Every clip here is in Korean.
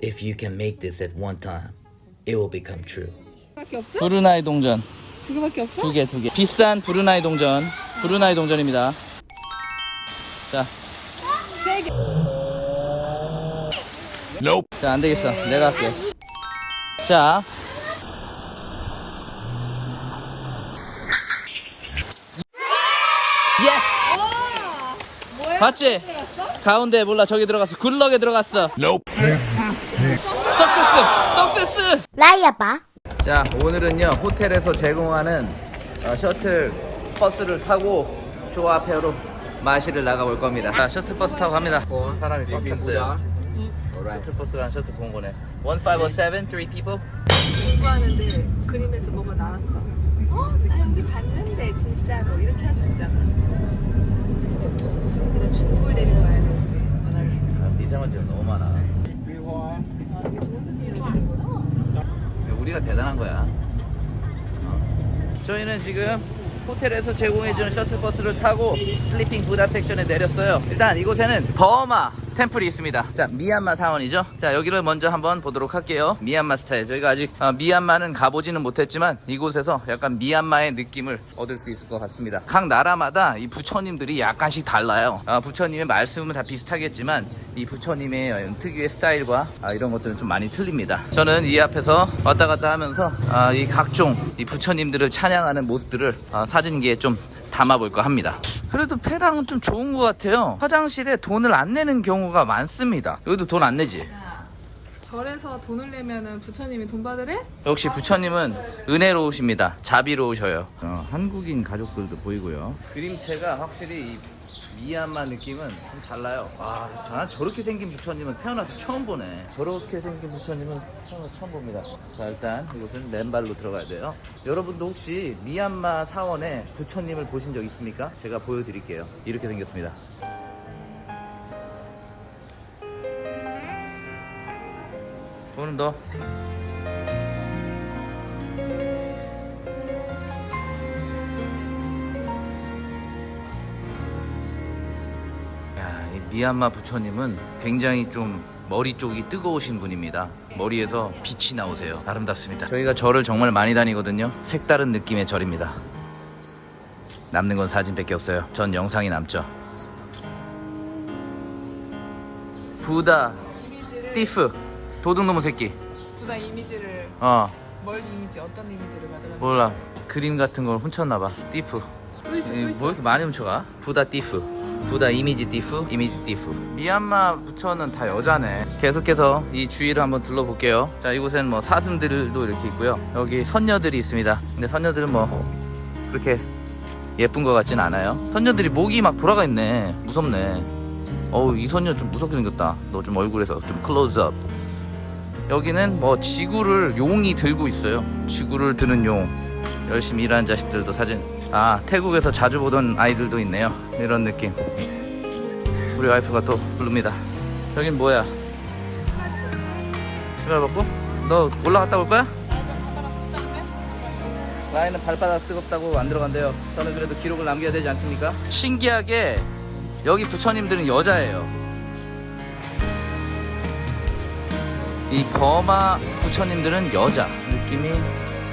If you can make this at one time, it will become true. 밖에 없어? 브루나이 동전 두 개밖에 없어? 두 개 두 개 비싼 브루나이 동전 브루나이 동전입니다 자 세 개. 자, 안 되겠어. 내가 할게. 자. 예스! 뭐야? 봤지? 가운데 몰라 저기 들어갔어. 굴럭에 들어갔어. 석세스! 석세스! 라이아바 자, 오늘은요. 호텔에서 제공하는 어, 셔틀 버스를 타고 조 앞에로 마시를 나가볼 겁니다. 자, 셔틀 버스 타고 갑니다. 사람이 꽉 찼어요. 셔틀 버스가 셔틀 본 거네. 1507, 3 people? 공부하는데 그림에서 뭐가 나왔어. 어? 나 여기 봤는데 진짜로 이렇게 할 수 있잖아. 내가 중국을 데리고 가야 되는데 워낙에. 아, 미세먼지가 너무 많아. 아, 되는구나. 우리가 대단한 거야. 어? 저희는 지금 호텔에서 제공해주는 셔틀버스를 타고 슬리핑 부다 섹션에 내렸어요. 일단 이곳에는 버마 템플이 있습니다. 자, 미얀마 사원이죠. 자, 여기를 먼저 한번 보도록 할게요. 미얀마 스타일. 저희가 아직 어, 미얀마는 가보지는 못했지만 이곳에서 약간 미얀마의 느낌을 얻을 수 있을 것 같습니다. 각 나라마다 이 부처님들이 약간씩 달라요. 아, 부처님의 말씀은 다 비슷하겠지만 이 부처님의 특유의 스타일과 아, 이런 것들은 좀 많이 틀립니다. 저는 이 앞에서 왔다 갔다 하면서 아, 이 각종 이 부처님들을 찬양하는 모습들을 아, 사진기에 좀 담아볼까 합니다. 그래도 페랑은 좀 좋은 것 같아요. 화장실에 돈을 안 내는 경우가 많습니다. 여기도 돈 안 내지? 야, 절에서 돈을 내면은 부처님이 돈 받으래? 역시 부처님은 은혜로우십니다. 자비로우셔요. 어, 한국인 가족들도 보이고요. 그림체가 확실히 이 미얀마 느낌은 좀 달라요. 아, 난 저렇게 생긴 부처님은 태어나서 처음 보네. 저렇게 생긴 부처님은 태어나서 처음 봅니다. 자, 일단 이곳은 맨발로 들어가야 돼요. 여러분도 혹시 미얀마 사원에 부처님을 보신 적 있습니까? 제가 보여드릴게요. 이렇게 생겼습니다. 더. 미얀마 부처님은 굉장히 좀 머리 쪽이 뜨거우신 분입니다. 머리에서 빛이 나오세요. 아름답습니다. 저희가 절을 정말 많이 다니거든요. 색다른 느낌의 절입니다. 남는 건 사진밖에 없어요. 전 영상이 남죠. 부다, 띠프, 도둑놈의 새끼. 부다 이미지를 어, 뭘 이미지 어떤 이미지를 가져가는 몰라. 그림 같은 걸 훔쳤나 봐. 띠프. 또 있어 이또 있어 뭐 이렇게 많이 훔쳐가? 부다 띠프. 부다 이미지 띠프, 이미지 띠프. 미얀마 부처는 다 여자네. 계속해서 이 주위를 한번 둘러볼게요. 자, 이곳에는 뭐 사슴들도 이렇게 있고요. 여기 선녀들이 있습니다. 근데 선녀들은 뭐 그렇게 예쁜 것 같진 않아요. 선녀들이 목이 막 돌아가 있네. 무섭네. 어우, 이 선녀 좀 무섭게 생겼다. 너 좀 얼굴에서 좀 클로즈업. 여기는 뭐 지구를 용이 들고 있어요. 지구를 드는 용. 열심히 일하는 자식들도 사진. 아 태국에서 자주 보던 아이들도 있네요. 이런 느낌. 우리 와이프가 또 부릅니다. 여긴 뭐야? 신발 벗고? 너 올라갔다 올 거야? 라인은 발바닥 뜨겁다고 안 들어간대요. 저는 그래도 기록을 남겨야 되지 않습니까? 신기하게 여기 부처님들은 여자예요. 이 버마 부처님들은 여자 느낌이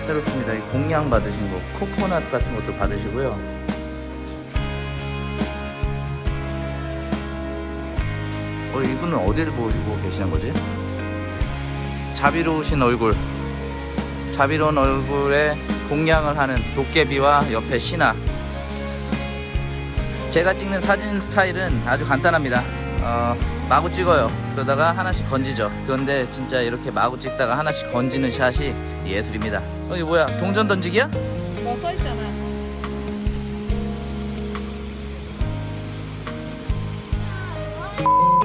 새롭습니다. 이 공양 받으신 거, 코코넛 같은 것도 받으시고요. 어, 이분은 어디를 보고 계시는 거지? 자비로우신 얼굴, 자비로운 얼굴에 공양을 하는 도깨비와 옆에 신하. 제가 찍는 사진 스타일은 아주 간단합니다. 어, 마구 찍어요. 그러다가 하나씩 건지죠. 그런데 진짜 이렇게 마구 찍다가 하나씩 건지는 샷이 예술입니다. 어, 이게 뭐야? 동전 던지기야? 뭐 써있잖아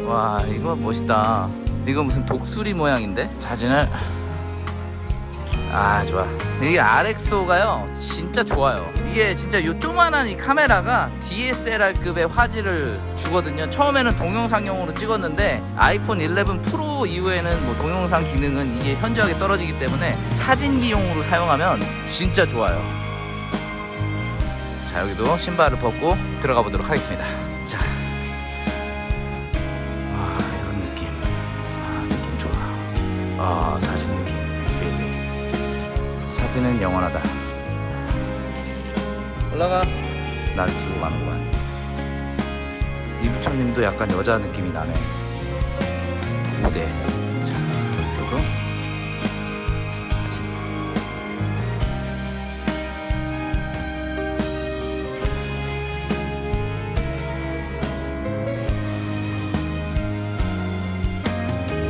와, 이거 멋있다. 이거 무슨 독수리 모양인데? 사진을. 아, 좋아. 이게 RXO가요, 진짜 좋아요. 이게 진짜 요 조만한 이 카메라가 DSLR급의 화질을 주거든요. 처음에는 동영상용으로 찍었는데 아이폰 11 프로 이후에는 뭐 동영상 기능은 이게 현저하게 떨어지기 때문에 사진기용으로 사용하면 진짜 좋아요. 자, 여기도 신발을 벗고 들어가 보도록 하겠습니다. 자. 아, 이런 느낌. 아, 느낌 좋아. 아 사진 느낌 필링 사진은 영원하다 올라가. 날 두고 가는구만 이 부처님도 약간 여자 느낌이 나네. 고대 자 사진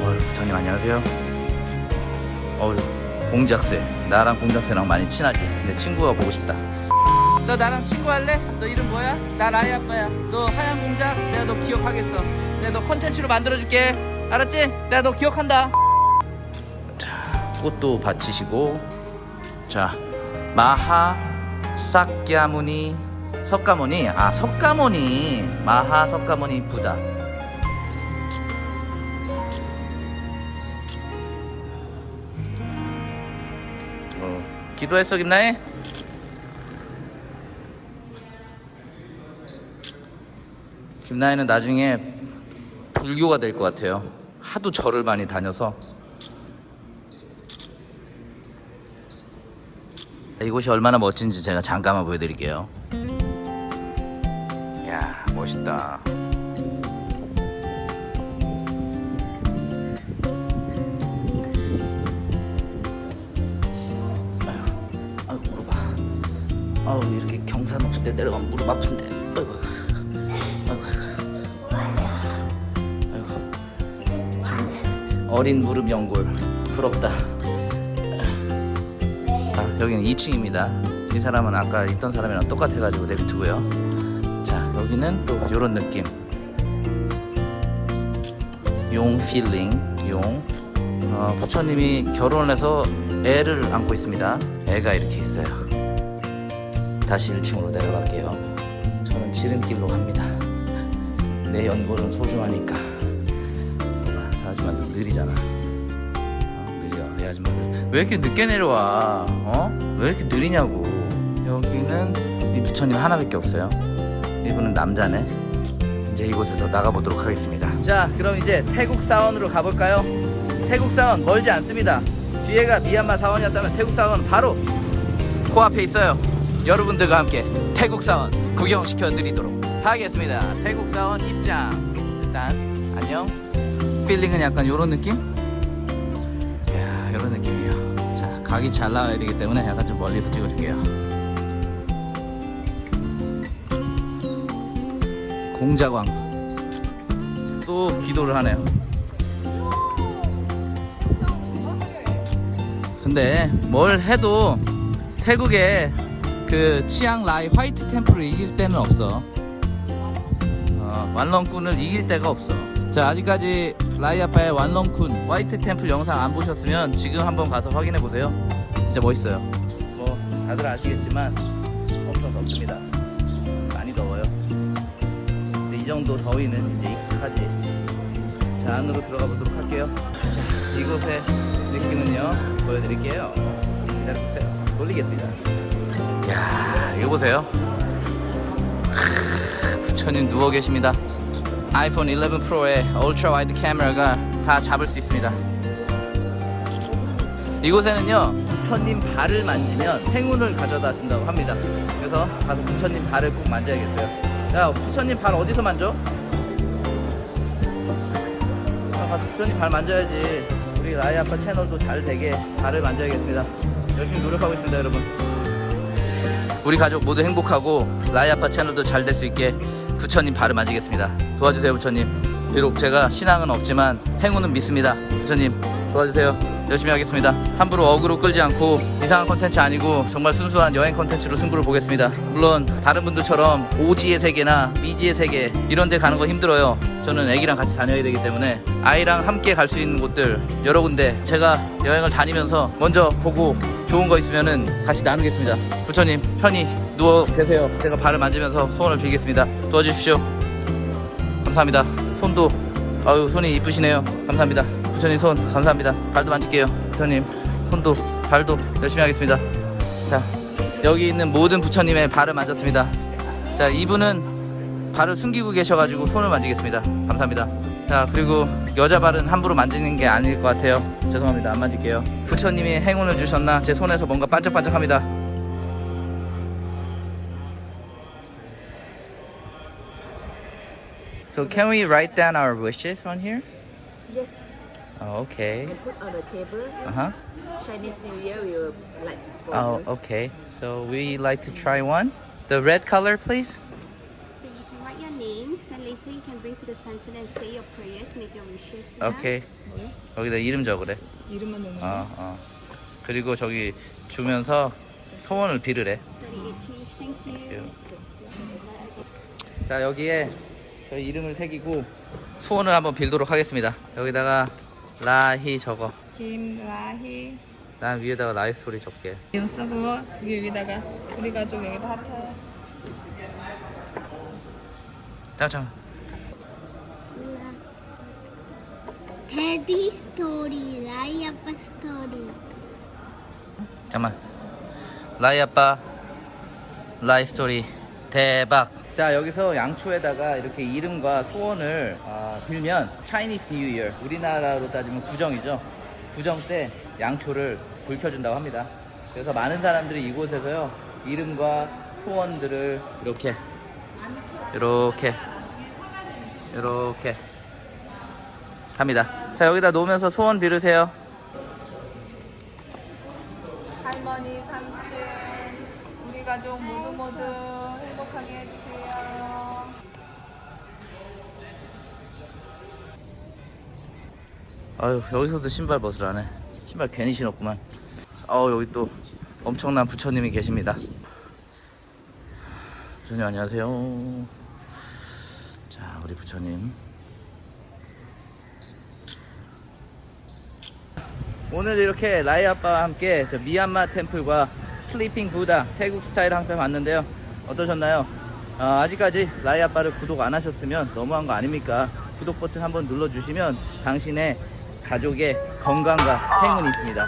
어휴 부처님 안녕하세요. 어휴 공작새. 나랑 공작새랑 많이 친하지. 내 친구가 보고 싶다 너 나랑 친구할래? 너 이름 뭐야? 나 라이 아빠야. 너 하얀 공작? 내가 너 기억하겠어. 내가 너 컨텐츠로 만들어줄게. 알았지? 내가 너 기억한다. 자 꽃도 받치시고. 자 마하 삭야무니 석가모니. 아 석가모니. 마하 석가모니 부다. 어, 기도했어 김나혜? 김나혜는 나중에 불교가 될 것 같아요. 하도 절을 많이 다녀서 이곳이 얼마나 멋진지 제가 잠깐만 보여드릴게요. 야 멋있다. 아유 무릎 아. 아우 이렇게 경사 높은 데 내려가면 무릎 아픈데. 아이고 어린 무릎 연골 부럽다. 아, 여기는 2층입니다. 이 사람은 아까 있던 사람이랑 똑같아가지고 내비두고요. 자 여기는 또 이런 느낌. 용 필링 용. 어, 부처님이 결혼을 해서 애를 안고 있습니다. 애가 이렇게 있어요. 다시 1층으로 내려갈게요. 저는 지름길로 갑니다. 내 연골은 소중하니까. 왜 이렇게 늦게 내려와? 어? 왜 이렇게 느리냐고. 여기는 이 부처님 하나밖에 없어요. 이분은 남자네. 이제 이곳에서 나가보도록 하겠습니다. 자, 그럼 이제 태국 사원으로 가볼까요? 태국 사원 멀지 않습니다. 뒤에가 미얀마 사원이었다면 태국 사원은 바로 코앞에 있어요. 여러분들과 함께 태국 사원 구경시켜 드리도록 하겠습니다. 태국 사원 입장. 일단 안녕. 필링은 약간 이런 느낌? 각이 잘 나와야 되기 때문에 약간 좀 멀리서 찍어줄게요. 공자광. 또 기도를 하네요. 근데 뭘 해도 태국에 그 치앙 라이 화이트 템플을 이길 때는 없어. 어, 완렁꾼을 이길 때가 없어. 자 아직까지 라이 아빠의 완렁쿤 화이트 템플 영상 안 보셨으면 지금 한번 가서 확인해 보세요. 진짜 멋있어요. 뭐 다들 아시겠지만 엄청 덥습니다. 많이 더워요. 근데 이 정도 더위는 이제 익숙하지. 자 안으로 들어가 보도록 할게요. 자 이곳의 느낌은요 보여드릴게요. 기다려주세요. 돌리겠습니다. 야 이거 보세요. 크, 부처님 누워 계십니다. 아이폰 11 프로의 울트라 와이드 카메라가 다 잡을 수 있습니다. 이곳에는요 부처님 발을 만지면 행운을 가져다 준다고 합니다. 그래서 가서 부처님 발을 꼭 만져야겠어요. 야 부처님 발 어디서 만져? 아, 가서 부처님 발 만져야지. 우리 라이 아빠 채널도 잘 되게 발을 만져야겠습니다. 열심히 노력하고 있습니다, 여러분. 우리 가족 모두 행복하고 라이 아빠 채널도 잘 될 수 있게 부처님 발을 만지겠습니다. 도와주세요, 부처님. 비록 제가 신앙은 없지만 행운은 믿습니다. 부처님 도와주세요. 열심히 하겠습니다. 함부로 어그로 끌지 않고 이상한 컨텐츠 아니고 정말 순수한 여행 컨텐츠로 승부를 보겠습니다. 물론 다른 분들처럼 오지의 세계나 미지의 세계 이런 데 가는 거 힘들어요. 저는 애기랑 같이 다녀야 되기 때문에 아이랑 함께 갈 수 있는 곳들 여러 군데 제가 여행을 다니면서 먼저 보고 좋은 거 있으면은 같이 나누겠습니다. 부처님 편히 누워 계세요. 제가 발을 만지면서 소원을 빌겠습니다. 도와주십시오. 감사합니다. 손도 아유 손이 이쁘시네요. 감사합니다. 부처님 손 감사합니다. 발도 만질게요. 부처님 손도 발도 열심히 하겠습니다. 자 여기 있는 모든 부처님의 발을 만졌습니다. 자 이분은 발을 숨기고 계셔가지고 손을 만지겠습니다. 감사합니다. 자 그리고 여자 발은 함부로 만지는 게 아닐 것 같아요. 죄송합니다. 안 만질게요. 부처님이 행운을 주셨나? 제 손에서 뭔가 반짝반짝합니다. So can we write down our wishes on here? Yes, Oh, okay. put on the table. Uh huh. Chinese New Year we will like for Oh, you. okay. So we like to try one. The red color, please. So you can write your names, then later you can bring to the center and say your prayers, make your wishes. yeah? 오케이. 여기다 이름 적으래. 이름만 넣는 어, 어. 그리고 저기 주면서 소원을 빌으래. 38 change, thank you. 자 여기에 저희 이름을 새기고 소원을 한번 빌도록 하겠습니다. 여기다가 라히 적어. 김라희 난 위에다가 라이 소리 적게. 이거 쓰고 여기 위에다가 우리 가족 여기다 하트 잠깐. 테디 스토리, 라이 아빠 스토리. 잠깐만. 라이 아빠 라이 스토리 대박. 자 여기서 양초에다가 이렇게 이름과 소원을 아, 빌면 차이니스 뉴 이어 우리나라로 따지면 구정이죠. 구정 때 양초를 불 켜준다고 합니다. 그래서 많은 사람들이 이곳에서요 이름과 소원들을 이렇게 이렇게 이렇게 합니다. 자 여기다 놓으면서 소원 빌으세요. 할머니 삼촌 우리 가족 모두 모두 행복하게 해주세요 아유 여기서도 신발 벗으라네. 신발 괜히 신었구만. 아우 여기 또 엄청난 부처님이 계십니다. 부처님 안녕하세요. 자 우리 부처님. 오늘 이렇게 라이 아빠와 함께 저 미얀마 템플과 슬리핑 부다 태국 스타일 함께 봤는데요. 어떠셨나요? 아, 아직까지 라이 아빠를 구독 안 하셨으면 너무한 거 아닙니까? 구독 버튼 한번 눌러주시면 당신의 가족의 건강과 행운이 있습니다.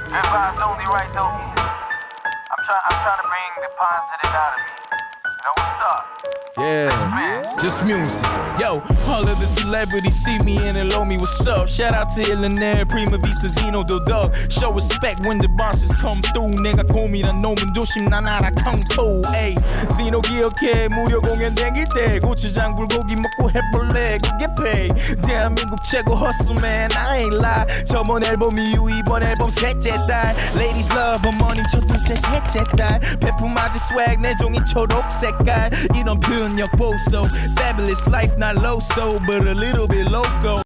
Up? Yeah, just music. Yo, all of the celebrities see me and hello me, what's up? Shout out to Illionaire, Prima Vista, Zeno, the dog. Show respect when the bosses come through. 내가 고민한 놈은 조심 난 알아 컴투. Ay, Zeno 기억해 무료 공연 댕길 때 고추장 불고기 먹고 해볼래 그게 pay. 대한민국 최고 hustleman, I ain't lie. 저번 앨범 이후 이번 앨범 셋째 달. Ladies love 어머님 첫 둘째 셋째 딸. 배품 아주 swag 내 종이 초록 색깔. 이런 I'm feeling your pulse so fabulous life, not low so, but a little bit loco.